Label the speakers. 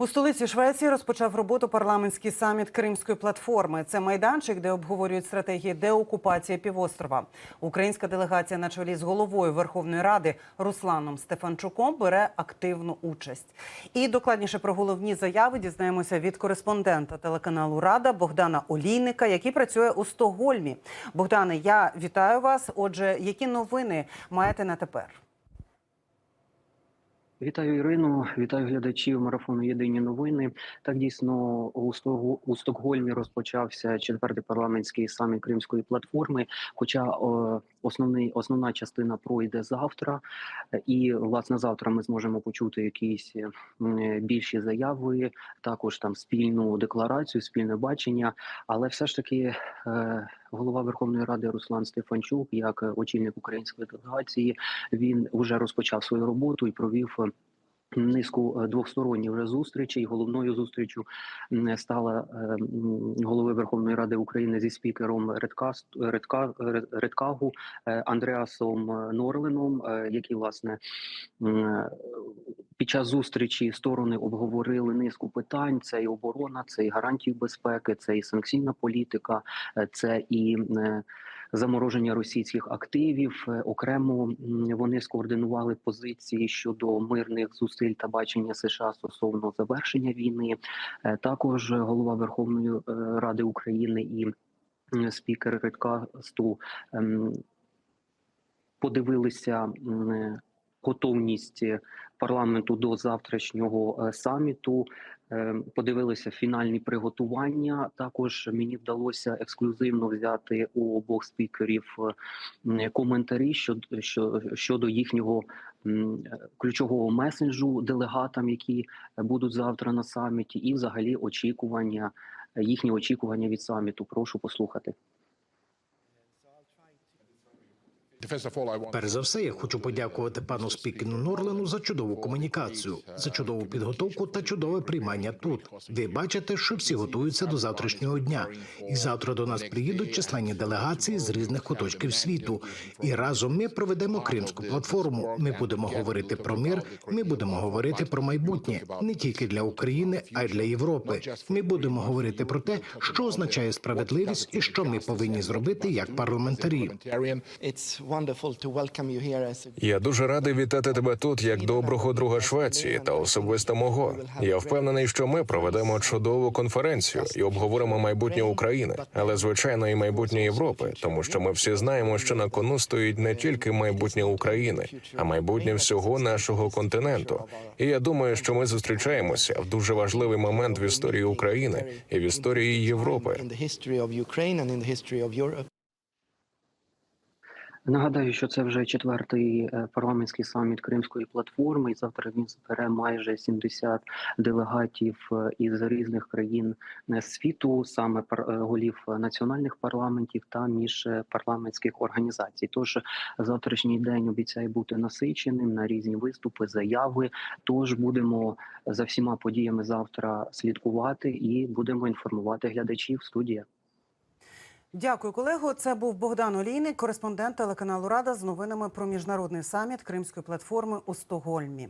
Speaker 1: У столиці Швеції розпочав роботу парламентський саміт Кримської платформи. Це майданчик, де обговорюють стратегії деокупації півострова. Українська делегація на чолі з головою Верховної Ради Русланом Стефанчуком бере активну участь. І докладніше про головні заяви дізнаємося від кореспондента телеканалу Рада Богдана Олійника, який працює у Стокгольмі. Богдане, я вітаю вас. Отже, які новини маєте на тепер?
Speaker 2: Вітаю Ірину, вітаю глядачів марафону Єдині новини. Так дійсно у Стокгольмі розпочався четвертий парламентський саміт Кримської платформи. Хоча о, основний основна частина пройде завтра, і власне завтра ми зможемо почути якісь е, більші заяви, також там спільну декларацію, спільне бачення. Але все ж таки е, голова Верховної Ради Руслан Стефанчук, як е, очільник української делегації, він вже розпочав свою роботу і провів. Низку е, двосторонніх вже зустрічей. Головною зустрічю стала е, голови Верховної Ради України зі спікером Редка Ред- Редкагу е, Андреасом Норленом, які власне під час зустрічі сторони обговорили низку питань: це і оборона, це і гарантії безпеки, це і санкційна політика, це і замороження російських активів. Е, Окремо вони скоординували позиції щодо мирних зусиль та бачення США стосовно завершення війни. Е, Також голова Верховної е, Ради України і спікер Редкасту ем, подивилися готовність парламенту до завтрашнього е, саміту. Е, Подивилися фінальні приготування. Також мені вдалося ексклюзивно взяти у обох спікерів е, коментарі щодо їхнього ключового месенджу делегатам, які будуть завтра на саміті, і взагалі очікування їхні очікування від саміту. Прошу послухати.
Speaker 3: Перш за все, я хочу подякувати пану спікеру Норлену за чудову комунікацію, за чудову підготовку та чудове приймання тут. Ви бачите, що всі готуються до завтрашнього дня, і завтра до нас приїдуть численні делегації з різних куточків світу. І разом ми проведемо кримську платформу. Ми будемо говорити про мир. Ми будемо говорити про майбутнє не тільки для України, а й для Європи. Ми будемо говорити про те, що означає справедливість і що ми повинні зробити як парламентарі.
Speaker 4: Я дуже радий вітати тебе тут як доброго друга Швеції та особисто мого. Я впевнений, що ми проведемо чудову конференцію і обговоримо майбутнє України, але звичайно і майбутнє Європи, тому що ми всі знаємо, що на кону стоїть не тільки майбутнє України, а майбутнє всього нашого континенту. І я думаю, що ми зустрічаємося в дуже важливий момент в історії України і в історії Європи.
Speaker 2: Нагадаю, що це вже четвертий е, парламентський саміт Кримської платформи. І завтра він збере майже 70 делегатів е, із різних країн е, світу, саме голів національних парламентів та міжпарламентських організацій. Тож завтрашній день обіцяє бути насиченим на різні виступи, заяви. Тож будемо за всіма подіями завтра слідкувати і будемо інформувати глядачів. Студія.
Speaker 1: Дякую, колего. Це був Богдан Олійник, кореспондент телеканалу Рада з новинами про міжнародний саміт Кримської платформи у Стокгольмі.